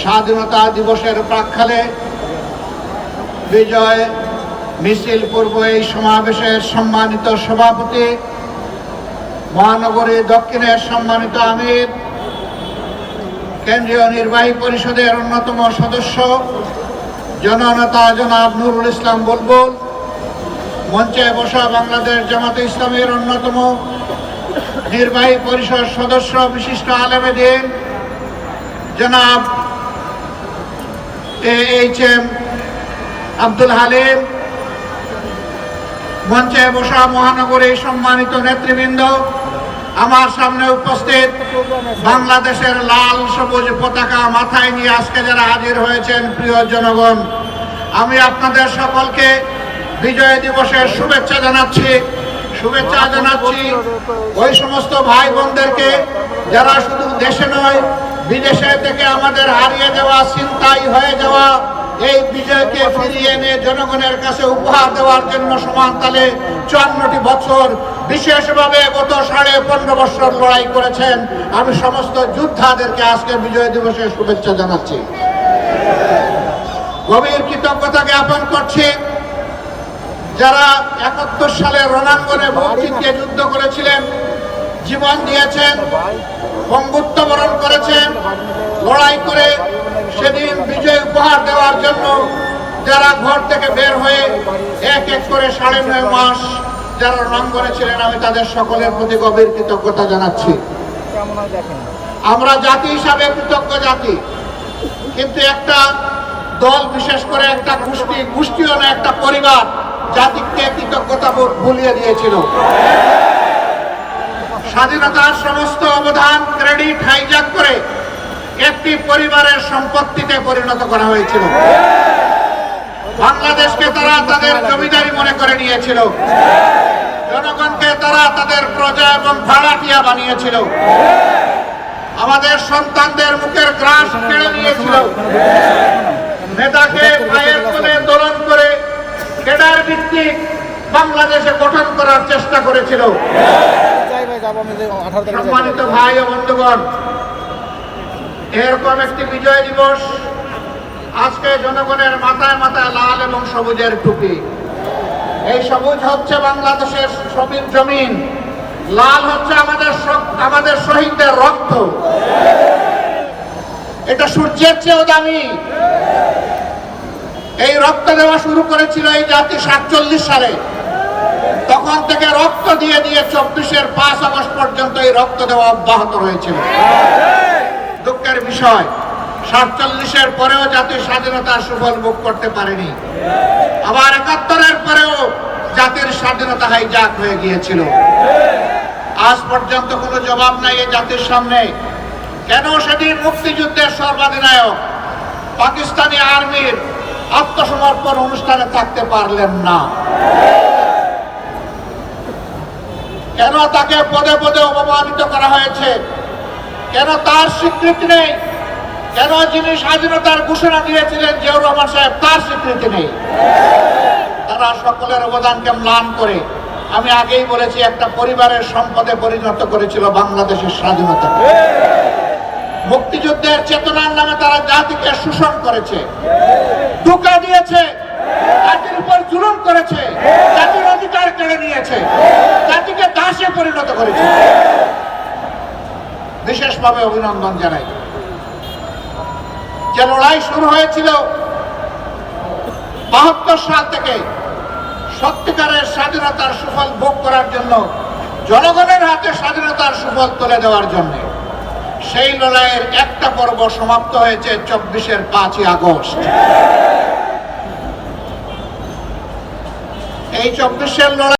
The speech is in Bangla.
স্বাধীনতা দিবসের প্রাক্ষালে বিজয় মিছিল পূর্ব এই সমাবেশের সম্মানিত সভাপতি, মহানগরী দক্ষিণের সম্মানিত আমির, কেন্দ্রীয় নির্বাহী পরিষদের অন্যতম সদস্য, জননেতা জনাব নুরুল ইসলাম বুলবুল, মঞ্চে বসা বাংলাদেশ জামাতে ইসলামের অন্যতম নির্বাহী পরিষদ সদস্য বিশিষ্ট আলেমেদিন জনাব এইচ এম আব্দুল হালিম মঞ্চে বসা মহানগরী সম্মানিত নেতৃবৃন্দ, আমার সামনে উপস্থিত বাংলাদেশের লাল সবুজ পতাকা মাথায় নিয়ে আজকে যারা হাজির হয়েছেন, প্রিয় জনগণ, আমি আপনাদের সকলকে বিজয় দিবসের শুভেচ্ছা জানাচ্ছি। শুভেচ্ছা জানাচ্ছি ওই সমস্ত ভাই বোনদেরকে, যারা শুধু দেশে নয় বিদেশে থেকে আমাদের হারিয়ে যাওয়া চিন্তাই হয়ে যাওয়া, এই বিজয়কে ফিরিয়ে এনে জনগণের কাছে উপহার দেওয়ার জন্য সমান তালে চুয়ান্নটি বছর বিশেষভাবে গত সাড়ে পনেরো বছর লড়াই করেছেন। আমি সমস্ত যোদ্ধাদেরকে আজকে বিজয় দিবসের শুভেচ্ছা জানাচ্ছি। গভীর কৃতজ্ঞতা জ্ঞাপন করছি। যারা একাত্তর সালে রণাঙ্গনে ভক্তিকে যুদ্ধ করেছিলেন, জীবন দিয়েছেন, বঙ্গুত্ব লড়াই করে সেদিন বিজয় উপহার দেওয়ার জন্য যারা ঘর থেকে বের হয়ে এক এক করে সাড়ে নয় মাস যারা রণাঙ্গনে ছিলেন আমি তাদের সকলের প্রতি গভীর কৃতজ্ঞতা জানাচ্ছি। আমরা জাতি হিসাবে কৃতজ্ঞ জাতি, কিন্তু একটা দল, বিশেষ করে একটা গোষ্ঠী গোষ্ঠীও না একটা পরিবার, জাতিকে কৃতজ্ঞতা ভুলিয়ে দিয়েছিল। স্বাধীনতার সমস্ত অবদান, ক্রেডিট হাইজ্যাক করে একটি পরিবারের সম্পত্তিতে পরিণত করা হয়েছিল। বাংলাদেশকে তারা তাদের জমিদারি মনে করে নিয়েছিল। জনগণকে তারা তাদের প্রজা এবং ভাড়াটিয়া বানিয়েছিল। আমাদের সন্তানদের মুখের গ্রাস কেড়ে নিয়েছিল। নেতাকে পায়ের কোলে দোলন করে কেডার ভিত্তিক বাংলাদেশে গঠন করার চেষ্টা করেছিল। সম্মানিত ভাই ও বন্ধুগণ এরকম একটি বিজয় দিবস আজকে জনগণের মাথায় মাথায় লাল এবং সবুজের টুপি। এই সবুজ হচ্ছে বাংলাদেশের সবুজ জমিন, লাল হচ্ছে আমাদের আমাদের শহীদদের রক্ত। এটা সূর্যের চেয়েও দামি। এই রক্ত দেওয়া শুরু করেছিল এই জাতি সাতচল্লিশ সালে। তখন থেকে রক্ত দিয়ে দিয়ে চব্বিশের পাঁচ আগস্ট পর্যন্ত এই রক্ত দেওয়া অব্যাহত রয়েছিল দুঃখের বিষয়, সাতচল্লিশের পরেও জাতির স্বাধীনতার সুফল ভোগ করতে পারেনি। আবার একাত্তরের পরেও জাতির স্বাধীনতা হাইজাক হয়ে গিয়েছিল। আজ পর্যন্ত কোনো জবাব নাই এই জাতির সামনে। কেন সেদিন মুক্তিযুদ্ধের সর্বাধিনায়ক পাকিস্তানি আর্মির আত্মসমর্পণ অনুষ্ঠানে থাকতে পারলেন না? কেন তাকে পদে পদে অপমানিত করা হয়েছে? কেন তার স্বীকৃতি নেই? কেন যিনি স্বাধীনতার ঘোষণা দিয়েছিলেন জিয়াউর রহমান সাহেব, তার স্বীকৃতি নেই? তারা সকলের অবদানকে ম্লান করে। আমি আগেই বলেছি, একটা পরিবারের সম্পদে পরিণত করেছিল বাংলাদেশের স্বাধীনতা। মুক্তিযুদ্ধের চেতনার নামে তারা জাতিকে শোষণ করেছে। ধোকা দিয়েছে। জাতির উপর জুলুম করেছে। জাতির অধিকার কেড়ে নিয়েছে। জাতিকে দাসে পরিণত করেছে। বিশেষভাবে অভিনন্দন জানাই। যে লড়াই শুরু হয়েছিল বাহাত্তর সাল থেকে সত্যিকারের স্বাধীনতার সুফল ভোগ করার জন্য, জনগণের হাতে স্বাধীনতার সুফল তুলে দেওয়ার জন্য সেই লড়াইয়ের একটা পর্ব সমাপ্ত হয়েছে চব্বিশের পাঁচই আগস্ট। এই চব্বিশের লড়াই